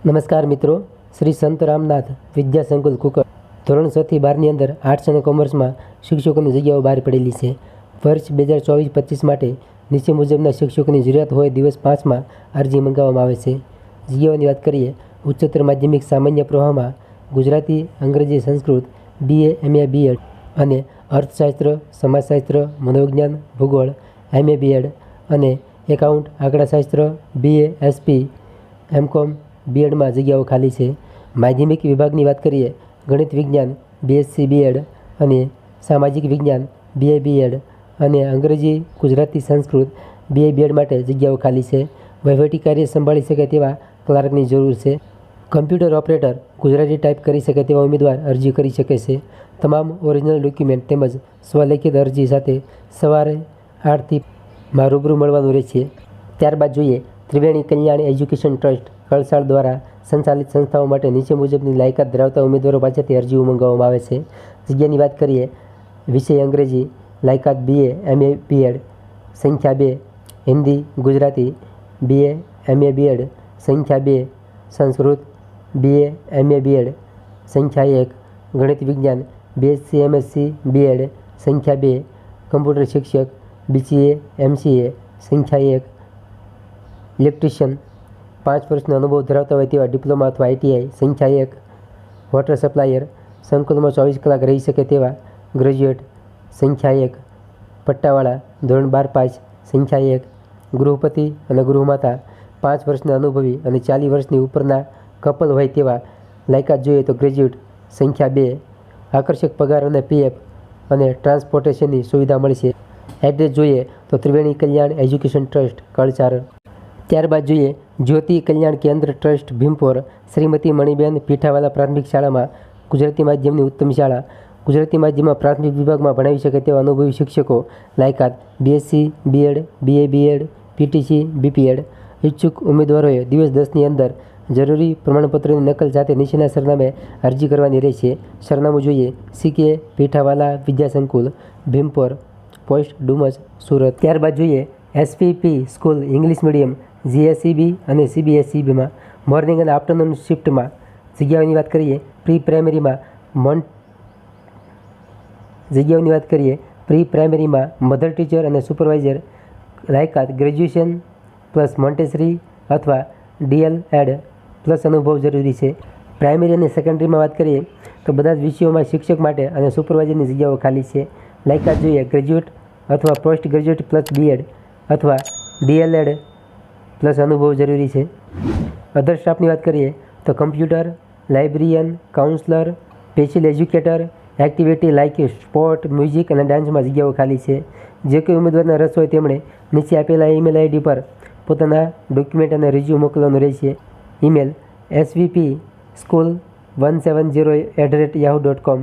નમસ્કાર મિત્રો, શ્રી સંત રામનાથ વિદ્યા સંકુલ કુકર ધોરણ છથી બારની અંદર આર્ટ્સ અને કોમર્સમાં શિક્ષકોની જગ્યાઓ બહાર પડેલી છે. વર્ષ બે હજાર ચોવીસ પચીસ માટે નીચે મુજબના શિક્ષકોની જરૂરિયાત હોય દિવસ પાંચમાં અરજી મંગાવવામાં આવે છે. જગ્યાઓની વાત કરીએ, ઉચ્ચતર માધ્યમિક સામાન્ય પ્રવાહમાં ગુજરાતી, અંગ્રેજી, સંસ્કૃત બીએ એમએ બીએડ અને અર્થશાસ્ત્ર, સમાજશાસ્ત્ર, મનોવિજ્ઞાન, ભૂગોળ એમએ બીએડ અને એકાઉન્ટ, આંકડાશાસ્ત્ર બીએ એસપી એમકોમ બીએડમાં જગ્યાઓ ખાલી છે. માધ્યમિક વિભાગની વાત કરીએ, ગણિત વિજ્ઞાન બીએસસી બીએડ અને સામાજિક વિજ્ઞાન બીએ બીએડ અને અંગ્રેજી, ગુજરાતી, સંસ્કૃત બીએ બીએડ માટે જગ્યાઓ ખાલી છે. વહીવટી કાર્ય સંભાળી શકે તેવા ક્લાર્કની જરૂર છે. કમ્પ્યુટર ઓપરેટર ગુજરાતી ટાઈપ કરી શકે તેવા ઉમેદવાર અરજી કરી શકે છે. તમામ ઓરિજિનલ ડોક્યુમેન્ટ તેમજ સ્વલેખિત અરજી સાથે સવારે આઠથી માં રૂબરૂ મળવાનું રહેશે. ત્યારબાદ જોઈએ, ત્રિવેણી કલ્યાણ એજ્યુકેશન ટ્રસ્ટ કળસાળ દ્વારા સંચાલિત સંસ્થાઓ માટે નીચે મુજબની લાયકાત ધરાવતા ઉમેદવારો પાસેથી અરજીઓ મંગાવવામાં આવે છે. જગ્યાની વાત કરીએ, વિષય અંગ્રેજી, લાયકાત બીએ એમએ બીએડ સંખ્યા બે, Hindi, Gujarati BA MA BEd સંખ્યા બે, સંસ્કૃત બીએ એમએ બીએડ સંખ્યા એક, ગણિત વિજ્ઞાન બીએસસી એમએસસી બીએડ સંખ્યા બે, કમ્પ્યુટર શિક્ષક બીસીએ એમસીએ સંખ્યા એક, ઇલેક્ટ્રિશિયન પાંચ વર્ષનો અનુભવ ધરાવતા હોય તેવા ડિપ્લોમા અથવા આઈટીઆઈ એક વોટર સપ્લાયર સંકુલમાં ચોવીસ કલાક રહી શકે તેવા ગ્રેજ્યુએટ સંખ્યા એક પટ્ટાવાળા, ધોરણ બાર પાંચ સંખ્યા એક ગૃહપતિ અને ગૃહમાતા, પાંચ વર્ષના અનુભવી અને ચાલીસ વર્ષની ઉપરના કપલ હોય તેવા લાયકાત જોઈએ તો ગ્રેજ્યુએટ સંખ્યા બે, આકર્ષક પગાર અને પીએફ અને ટ્રાન્સપોર્ટેશનની સુવિધા મળશે. એડ્રેસ જોઈએ તો ત્રિવેણી કલ્યાણ એજ્યુકેશન ટ્રસ્ટ, કળચાર. ત્યારબાદ જોઈએ જ્યોતિ કલ્યાણ કેન્દ્ર ટ્રસ્ટ ભીમપોર, શ્રીમતી મણિબેન પીઠાવાલા પ્રાથમિક શાળામાં ગુજરાતી માધ્યમની ઉત્તમ શાળા. ગુજરાતી માધ્યમમાં પ્રાથમિક વિભાગમાં ભણાવી શકે તેવા અનુભવી શિક્ષકો લાયકાત BSc BEd BA BEd PTC BPEd ઈચ્છુક ઉમેદવારોએ દિવસ દસની અંદર જરૂરી પ્રમાણપત્રની નકલ સાથે નીચેના સરનામે અરજી કરવાની રહેશે. સરનામું જોઈએ સીકે પીઠાવાલા વિદ્યાસંકુલ, ભીમપોર, પોસ્ટ ડુમસ, સુરત. ત્યારબાદ જોઈએ SPP school English medium GSCB અને સીબીએસસીબીમાં મોર્નિંગ અને આફ્ટરનૂન શિફ્ટમાં જગ્યાઓની વાત કરીએ પ્રી પ્રાઇમરીમાં મન જગ્યાઓની વાત કરીએ પ્રી પ્રાઇમરીમાં મધર ટીચર અને સુપરવાઇઝર લાયકાત ગ્રેજ્યુએશન પ્લસ મોન્ટેસરી અથવા ડીએલ એડ પ્લસ અનુભવ જરૂરી છે. પ્રાઇમરી અને સેકન્ડરીમાં વાત કરીએ, તો બધા જ વિષયોમાં શિક્ષક માટે અને સુપરવાઇઝરની જગ્યાઓ ખાલી છે. લાયકાત જોઈએ, ગ્રેજ્યુએટ અથવા post graduate plus B Ed અથવા ડીએલએડ પ્લસ અનુભવ જરૂરી છે. અધર સ્ટાફની વાત કરીએ, તો computer librarian counsellor special educator activity like sport music અને ડાન્સમાં જગ્યાઓ ખાલી છે. જે કોઈ ઉમેદવારના રસ હોય તેમણે નીચે આપેલા ઈમેલ આઈડી પર પોતાના ડોક્યુમેન્ટ અને રિઝ્યુ મોકલવાનું રહેશે. Email SVP school one seven zero at the rate Yahoo dot com